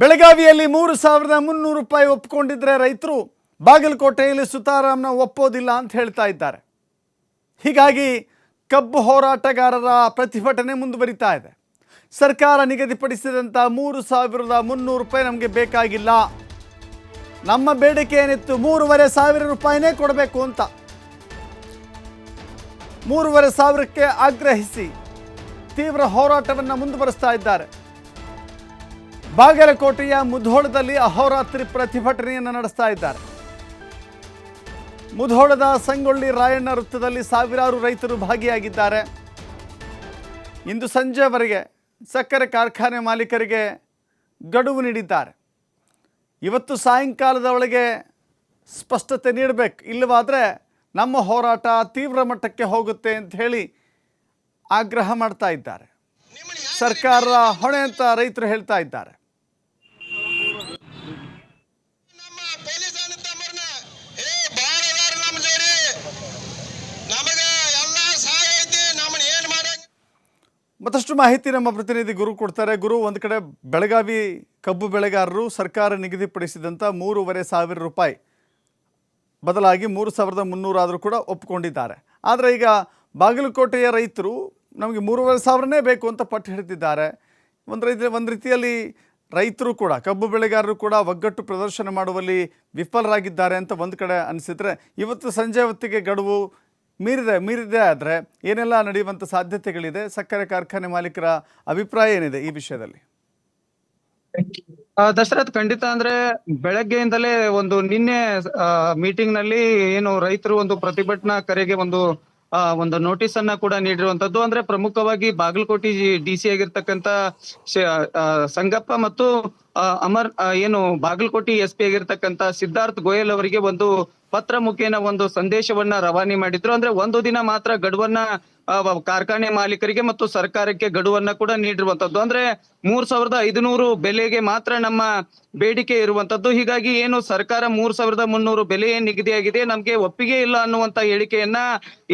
ಬೆಳಗಾವಿಯಲ್ಲಿ ಮೂರು ಸಾವಿರದ ಮುನ್ನೂರು ರೂಪಾಯಿ ಒಪ್ಪಿಕೊಂಡಿದ್ರೆ ರೈತರು ಬಾಗಲಕೋಟೆಯಲ್ಲಿ ಸುತಾರಾಮ್ನ ಒಪ್ಪೋದಿಲ್ಲ ಅಂತ ಹೇಳ್ತಾ ಇದ್ದಾರೆ. ಹೀಗಾಗಿ ಕಬ್ಬು ಹೋರಾಟಗಾರರ ಪ್ರತಿಭಟನೆ ಮುಂದುವರಿತಾ ಇದೆ. ಸರ್ಕಾರ ನಿಗದಿಪಡಿಸಿದಂಥ ಮೂರು ಸಾವಿರದ ಮುನ್ನೂರು ರೂಪಾಯಿ ನಮಗೆ ಬೇಕಾಗಿಲ್ಲ. ನಮ್ಮ ಬೇಡಿಕೆ ಏನಿತ್ತು? ಮೂರುವರೆ ಸಾವಿರ ರೂಪಾಯಿನೇ ಕೊಡಬೇಕು ಅಂತ. ಮೂರುವರೆ ಸಾವಿರಕ್ಕೆ ಆಗ್ರಹಿಸಿ ತೀವ್ರ ಹೋರಾಟವನ್ನು ಮುಂದುವರಿಸ್ತಾ ಇದ್ದಾರೆ. ಬಾಗಲಕೋಟೆಯ ಮುಧೋಳದಲ್ಲಿ ಅಹೋರಾತ್ರಿ ಪ್ರತಿಭಟನೆಯನ್ನು ನಡೆಸ್ತಾ ಇದ್ದಾರೆ. ಮುಧೋಳದ ಸಂಗೊಳ್ಳಿ ರಾಯಣ್ಣ ವೃತ್ತದಲ್ಲಿ ಸಾವಿರಾರು ರೈತರು ಭಾಗಿಯಾಗಿದ್ದಾರೆ. ಇಂದು ಸಂಜೆವರೆಗೆ ಸಕ್ಕರೆ ಕಾರ್ಖಾನೆ ಮಾಲೀಕರಿಗೆ ಗಡುವು ನೀಡಿದ್ದಾರೆ. ಇವತ್ತು ಸಾಯಂಕಾಲದ ಒಳಗೆ ಸ್ಪಷ್ಟತೆ ನೀಡಬೇಕು. ಇಲ್ಲವಾದರೆ ನಮ್ಮ ಹೋರಾಟ ತೀವ್ರ ಮಟ್ಟಕ್ಕೆ ಹೋಗುತ್ತೆ ಅಂತ ಹೇಳಿ ಆಗ್ರಹ ಮಾಡ್ತಾ ಇದ್ದಾರೆ. ಸರ್ಕಾರ ಹೊಣೆ ಅಂತ ರೈತರು ಹೇಳ್ತಾ ಇದ್ದಾರೆ. ಮತ್ತಷ್ಟು ಮಾಹಿತಿ ನಮ್ಮ ಪ್ರತಿನಿಧಿ ಗುರು ಕೊಡ್ತಾರೆ. ಗುರು, ಒಂದು ಕಡೆ ಬೆಳಗಾವಿ ಕಬ್ಬು ಬೆಳೆಗಾರರು ಸರ್ಕಾರ ನಿಗದಿಪಡಿಸಿದಂಥ ಮೂರುವರೆ ಸಾವಿರ ರೂಪಾಯಿ ಬದಲಾಗಿ ಮೂರು ಸಾವಿರದ ಮುನ್ನೂರಾದರೂ ಕೂಡ ಒಪ್ಪಿಕೊಂಡಿದ್ದಾರೆ ಆದರೆ ಈಗ ಬಾಗಲಕೋಟೆಯ ರೈತರು ನಮಗೆ ಮೂರುವರೆ ಸಾವಿರನೇ ಬೇಕು ಅಂತ ಪಟ್ಟು ಹಿಡಿದಿದ್ದಾರೆ. ಒಂದು ರೀತಿ, ಒಂದು ರೀತಿಯಲ್ಲಿ ರೈತರು ಕೂಡ, ಕಬ್ಬು ಬೆಳೆಗಾರರು ಕೂಡ ಒಗ್ಗಟ್ಟು ಪ್ರದರ್ಶನ ಮಾಡುವಲ್ಲಿ ವಿಫಲರಾಗಿದ್ದಾರೆ ಅಂತ ಒಂದು ಕಡೆ ಅನಿಸಿದರೆ ಇವತ್ತು ಸಂಜೆ ಹೊತ್ತಿಗೆ ಗಡುವು ಮೀರಿದೆ ಮೀರಿದೆ ಆದರೆ ಏನೆಲ್ಲ ನಡೆಯುವಂಥ ಸಾಧ್ಯತೆಗಳಿದೆ? ಸಕ್ಕರೆ ಕಾರ್ಖಾನೆ ಮಾಲೀಕರ ಅಭಿಪ್ರಾಯ ಏನಿದೆ ಈ ವಿಷಯದಲ್ಲಿ? ದಶರಥ್ ಖಂಡಿತ ಅಂದ್ರೆ ಬೆಳಗ್ಗೆಯಿಂದಲೇ ಒಂದು ನಿನ್ನೆ ಮೀಟಿಂಗ್ನಲ್ಲಿ ಏನು ರೈತರು ಒಂದು ಪ್ರತಿಭಟನಾ ಕರೆಗೆ ಒಂದು ಒಂದು ನೋಟಿಸ್ ಅನ್ನ ಕೂಡ ನೀಡಿರುವಂತದ್ದು. ಅಂದ್ರೆ ಪ್ರಮುಖವಾಗಿ ಬಾಗಲಕೋಟೆ ಡಿ ಸಿ ಆಗಿರ್ತಕ್ಕಂತ ಸಂಗಪ್ಪ ಮತ್ತು ಅಮರ್ ಏನು ಬಾಗಲಕೋಟೆ ಎಸ್ ಪಿ ಆಗಿರ್ತಕ್ಕಂತ ಸಿದ್ಧಾರ್ಥ್ ಗೋಯಲ್ ಅವರಿಗೆ ಒಂದು ಪತ್ರ ಮುಖೇನ ಒಂದು ಸಂದೇಶವನ್ನ ರವಾನೆ ಮಾಡಿದ್ರು. ಅಂದ್ರೆ ಒಂದು ದಿನ ಮಾತ್ರ ಗಡುವನ್ನ ಕಾರ್ಖಾನೆ ಮಾಲೀಕರಿಗೆ ಮತ್ತು ಸರ್ಕಾರಕ್ಕೆ ಗಡುವನ್ನ ಕೂಡ ನೀಡಿರುವಂತದ್ದು. ಅಂದ್ರೆ ಮೂರ್ ಸಾವಿರದ ಐದುನೂರು ಬೆಲೆಗೆ ಮಾತ್ರ ನಮ್ಮ ಬೇಡಿಕೆ ಇರುವಂತದ್ದು. ಹೀಗಾಗಿ ಏನು ಸರ್ಕಾರ ಮೂರ್ ಸಾವಿರದ ಮುನ್ನೂರು ಬೆಲೆ ಏನ್ ನಿಗದಿಯಾಗಿದೆ ನಮ್ಗೆ ಒಪ್ಪಿಗೆ ಇಲ್ಲ ಅನ್ನುವಂತ ಹೇಳಿಕೆಯನ್ನ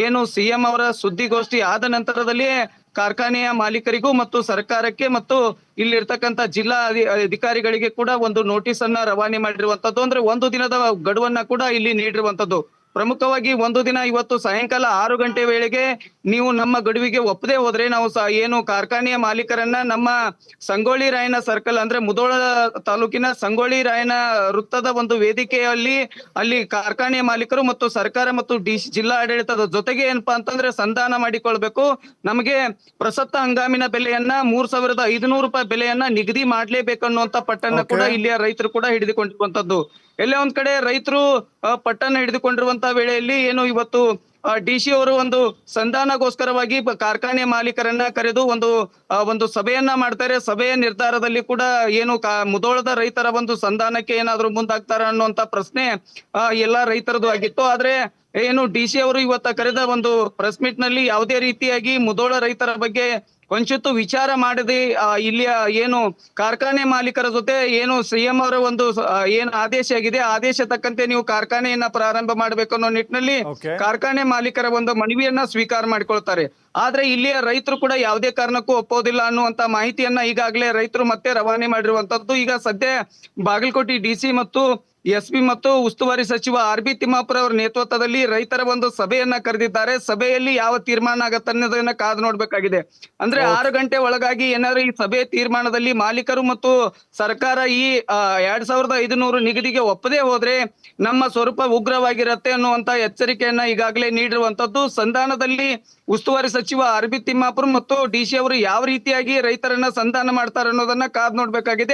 ಏನು ಸಿಎಂ ಅವರ ಸುದ್ದಿಗೋಷ್ಠಿ ಆದ ನಂತರದಲ್ಲಿ ಕಾರ್ಖಾನೆಯ ಮಾಲೀಕರಿಗೂ ಮತ್ತು ಸರ್ಕಾರಕ್ಕೆ ಮತ್ತು ಇಲ್ಲಿರ್ತಕ್ಕಂಥ ಜಿಲ್ಲಾ ಅಧಿ- ಅಧಿಕಾರಿಗಳಿಗೆ ಕೂಡ ಒಂದು ನೋಟಿಸ್ ಅನ್ನ ರವಾನೆ ಮಾಡಿರುವಂತದ್ದು ಅಂದ್ರೆ ಒಂದು ದಿನದ ಗಡುವನ್ನ ಕೂಡ ಇಲ್ಲಿ ನೀಡಿರುವಂತದ್ದು ಪ್ರಮುಖವಾಗಿ ಒಂದು ದಿನ ಇವತ್ತು ಸಾಯಂಕಾಲ ಆರು ಗಂಟೆ ವೇಳೆಗೆ ನೀವು ನಮ್ಮ ಗಡುವಿಗೆ ಒಪ್ಪದೆ ಹೋದ್ರೆ ನಾವು ಏನು ಕಾರ್ಖಾನೆಯ ಮಾಲೀಕರನ್ನ ನಮ್ಮ ಸಂಗೊಳ್ಳಿ ರಾಯನ ಸರ್ಕಲ್ ಅಂದ್ರೆ ಮುದೋಳ ತಾಲೂಕಿನ ಸಂಗೊಳ್ಳಿ ರಾಯನ ವೃತ್ತದ ಒಂದು ವೇದಿಕೆಯಲ್ಲಿ ಅಲ್ಲಿ ಕಾರ್ಖಾನೆಯ ಮಾಲೀಕರು ಮತ್ತು ಸರ್ಕಾರ ಮತ್ತು ಡಿ ಜಿಲ್ಲಾ ಆಡಳಿತದ ಜೊತೆಗೆ ಏನಪ್ಪಾ ಅಂತಂದ್ರೆ ಸಂಧಾನ ಮಾಡಿಕೊಳ್ಬೇಕು ನಮಗೆ ಪ್ರಸಕ್ತ ಹಂಗಾಮಿನ ಬೆಲೆಯನ್ನ ಮೂರ್ ಸಾವಿರದ ಐದುನೂರು ರೂಪಾಯಿ ಬೆಲೆಯನ್ನ ನಿಗದಿ ಮಾಡ್ಲೇಬೇಕನ್ನುವಂತ ಪಟ್ಟನ್ನ ಕೂಡ. ಇಲ್ಲಿಯ ರೈತರು ಕೂಡ ಹಿಡಿದುಕೊಂಡಿರುವಂತದ್ದು ಎಲ್ಲೇ ಒಂದ್ ಕಡೆ ರೈತರು ಪಟ್ಟನ್ನ ಹಿಡಿದುಕೊಂಡಿರುವಂತಹ ವೇಳೆಯಲ್ಲಿ ಏನು ಇವತ್ತು ಡಿ ಸಿ ಅವರು ಒಂದು ಸಂಧಾನಗೋಸ್ಕರವಾಗಿ ಕಾರ್ಖಾನೆ ಮಾಲೀಕರನ್ನ ಕರೆದು ಒಂದು ಒಂದು ಸಭೆಯನ್ನ ಮಾಡ್ತಾರೆ. ಸಭೆಯ ನಿರ್ಧಾರದಲ್ಲಿ ಕೂಡ ಏನು ಮುದೋಳದ ರೈತರ ಒಂದು ಸಂಧಾನಕ್ಕೆ ಏನಾದ್ರು ಮುಂದಾಗ್ತಾರ ಅನ್ನುವಂತ ಪ್ರಶ್ನೆ ಎಲ್ಲಾ ರೈತರದು ಆಗಿತ್ತು. ಆದ್ರೆ ಏನು ಡಿ ಸಿ ಅವರು ಇವತ್ತ ಕರೆದ ಒಂದು ಪ್ರೆಸ್ ಮೀಟ್ನಲ್ಲಿ ಯಾವುದೇ ರೀತಿಯಾಗಿ ಮುದೋಳ ರೈತರ ಬಗ್ಗೆ ಕೊಂಚತ್ತು ವಿಚಾರ ಮಾಡದೆ ಇಲ್ಲಿ ಇಲ್ಲಿಯ ಏನು ಕಾರ್ಖಾನೆ ಮಾಲೀಕರ ಜೊತೆ ಏನು ಸಿಎಂ ಅವರ ಒಂದು ಏನು ಆದೇಶ ಆಗಿದೆ ಆದೇಶ ತಕ್ಕಂತೆ ನೀವು ಕಾರ್ಖಾನೆಯನ್ನ ಪ್ರಾರಂಭ ಮಾಡಬೇಕು ಅನ್ನೋ ನಿಟ್ಟಿನಲ್ಲಿ ಕಾರ್ಖಾನೆ ಮಾಲೀಕರ ಒಂದು ಮನವಿಯನ್ನ ಸ್ವೀಕಾರ ಮಾಡಿಕೊಳ್ತಾರೆ. ಆದ್ರೆ ಇಲ್ಲಿಯ ರೈತರು ಕೂಡ ಯಾವುದೇ ಕಾರಣಕ್ಕೂ ಒಪ್ಪೋದಿಲ್ಲ ಅನ್ನುವಂತ ಮಾಹಿತಿಯನ್ನ ಈಗಾಗಲೇ ರೈತರು ಮತ್ತೆ ರವಾನೆ ಮಾಡಿರುವಂತದ್ದು. ಈಗ ಸದ್ಯ ಬಾಗಲಕೋಟೆ ಡಿಸಿ ಮತ್ತು ಎಸ್ ಪಿ ಮತ್ತು ಉಸ್ತುವಾರಿ ಸಚಿವ ಆರ್ ಬಿ ತಿಮ್ಮಾಪುರ ಅವರ ನೇತೃತ್ವದಲ್ಲಿ ರೈತರ ಒಂದು ಸಭೆಯನ್ನ ಕರೆದಿದ್ದಾರೆ. ಸಭೆಯಲ್ಲಿ ಯಾವ ತೀರ್ಮಾನ ಆಗತ್ತೆ ಅನ್ನೋದನ್ನ ಕಾದು ನೋಡ್ಬೇಕಾಗಿದೆ. ಅಂದ್ರೆ ಆರು ಗಂಟೆ ಒಳಗಾಗಿ ಏನಾದ್ರು ಈ ಸಭೆ ತೀರ್ಮಾನದಲ್ಲಿ ಮಾಲೀಕರು ಮತ್ತು ಸರ್ಕಾರ ಈ ಎರಡ್ ಸಾವಿರದ ಐದುನೂರು ನಿಗದಿಗೆ ಒಪ್ಪದೆ ಹೋದ್ರೆ ನಮ್ಮ ಸ್ವರೂಪ ಉಗ್ರವಾಗಿರತ್ತೆ ಅನ್ನುವಂತ ಎಚ್ಚರಿಕೆಯನ್ನ ಈಗಾಗಲೇ ನೀಡಿರುವಂತದ್ದು ಸಂಧಾನದಲ್ಲಿ ಉಸ್ತುವಾರಿ ಸಚಿವ ಆರ್ ಬಿ ತಿಮ್ಮಾಪುರ್ ಮತ್ತು ಡಿ ಸಿ ಅವರು ಯಾವ ರೀತಿಯಾಗಿ ರೈತರನ್ನ ಸಂಧಾನ ಮಾಡ್ತಾರೆ ಅನ್ನೋದನ್ನ ಕಾದ್ ನೋಡ್ಬೇಕಾಗಿದೆ.